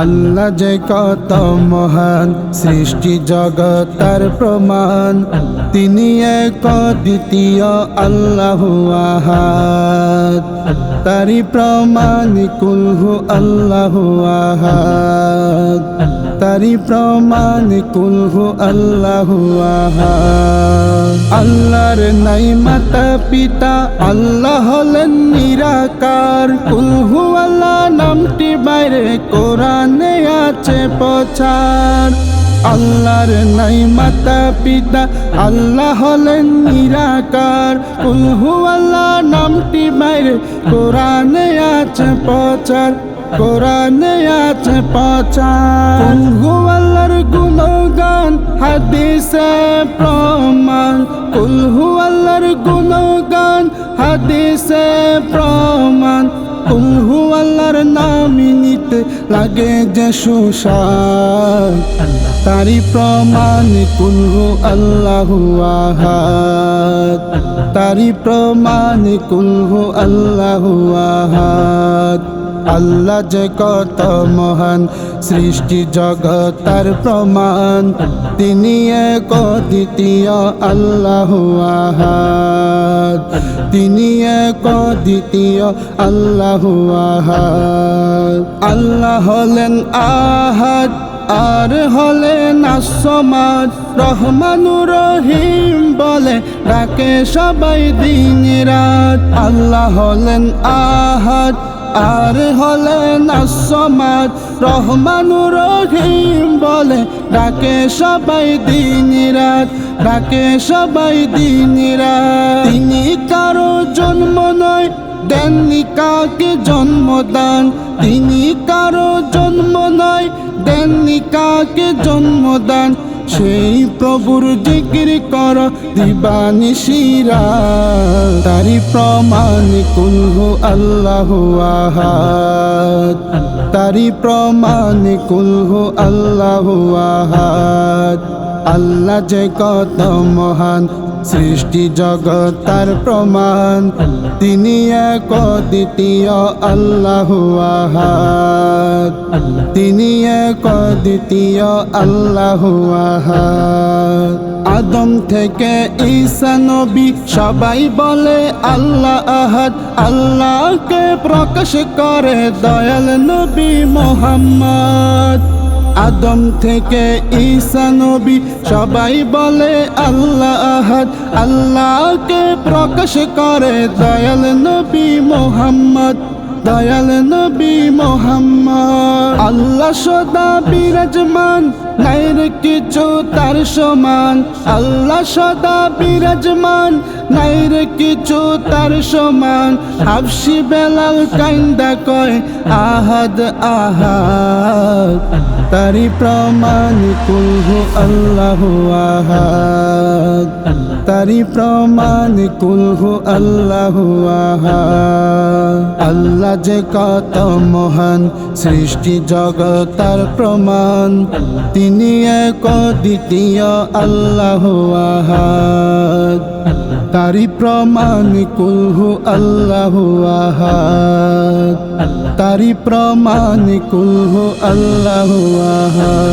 আল্লাহ যে কত মহান সৃষ্টি জগতার প্রমাণ। তিনি এক দ্বিতীয় আল্লাহ আহাদ। তারি প্রমাণ কুলহু আল্লাহ আহাদ। তারি প্রমাণ কুলহু আল্লাহ আল্লাহর নাই মাতা পিতা, আল্লাহ হলেন নিরাকার। কুলহু আল্লাহ নামটি বাইরে কোরআনে আছে পছার আল্লাহর নাই মাতা পিতা, আল্লাহ হলেন নিরাকার। কুলহু আল্লাহ নামটি বাইরে কোরআনে আছে পচার কোরআনে আছে পচার কুলহু আল্লাহর গুণগান, হাদিসে প্রমাণ। কুলহু আল্লাহর গুণগান, হাদিসে প্রমাণ। কুলহু আল্লাহর নামি নিতে লাগে যে সুশান তারি প্রমাণ কুলহু আল্লাহু আহাদ। তারি প্রমাণ কুলহু আল্লাহু আহাদ। আল্লাহ যে কত মহান, সৃষ্টি জগতার প্রমাণ। তিনি এক দ্বিতীয় আল্লাহ আহাদ। তিনি এক দ্বিতীয় আল্লাহ আহাদ। আল্লাহ হলেন আহাদ, আর হলেন আসমাদ। রহমানুর রহিম বলে ডাকে সবাই দিন রাত। আল্লাহ হলেন আহাদ আর হলেন আসমাদ রহমানুর রহিম বলে, ডাকে সবাই দিন রাত, ডাকে সবাই দিন রাত। তিনি কারও জন্ম নয়, দেননি কাকে জন্মদান। তিনি কারও জন্ম নয়, দেননি কাকে জন্মদান। সেই প্রভুর জিকির কর, দিবানি শিরা। তারি প্রমাণ কুলহু আল্লাহ আহাদ। তারি প্রমাণ কুলহু আল্লাহ আহাদ। আল্লাহ যে কত মহান সৃষ্টি জগতার প্রমাণ। তিনি এক দ্বিতীয় আল্লাহ আহাদ। তিনি এক দ্বিতীয় আল্লাহ আহাদ। আদম থেকে ঈসা নবী সবাই বলে, আল্লাহ আহাদ, আল্লাহকে প্রকাশ করে দয়াল নবী মোহাম্মদ। আদম থেকে ঈসা নবী সবাই বলে আল্লাহ আহাদ আল্লাহকে প্রকাশ করে দয়াল নবী মোহাম্মদ। দয়াল নবী মোহাম্মদ। আল্লাহ সদা বিরাজমান নাইর কিছু তার সমান। আল্লাহ সদা বিরাজমান নাইর কিছু তার সমান। হাফসি বেলাল কাইন্দা কয়, আহাদ আহাদ তারি প্রমাণ কুলহু আল্লাহ আহাদ। তারি প্রমাণ কুলহু আল্লাহ আহাদ। আল্লাহ যে কত মহান সৃষ্টি জগতার প্রমাণ। তিনি এক দ্বিতীয় আল্লাহ আহাদ। তারি প্রমাণ কুলহু আল্লাহ আহাদ। তারি প্রমাণ কুলহু আল্লাহ আহাদ।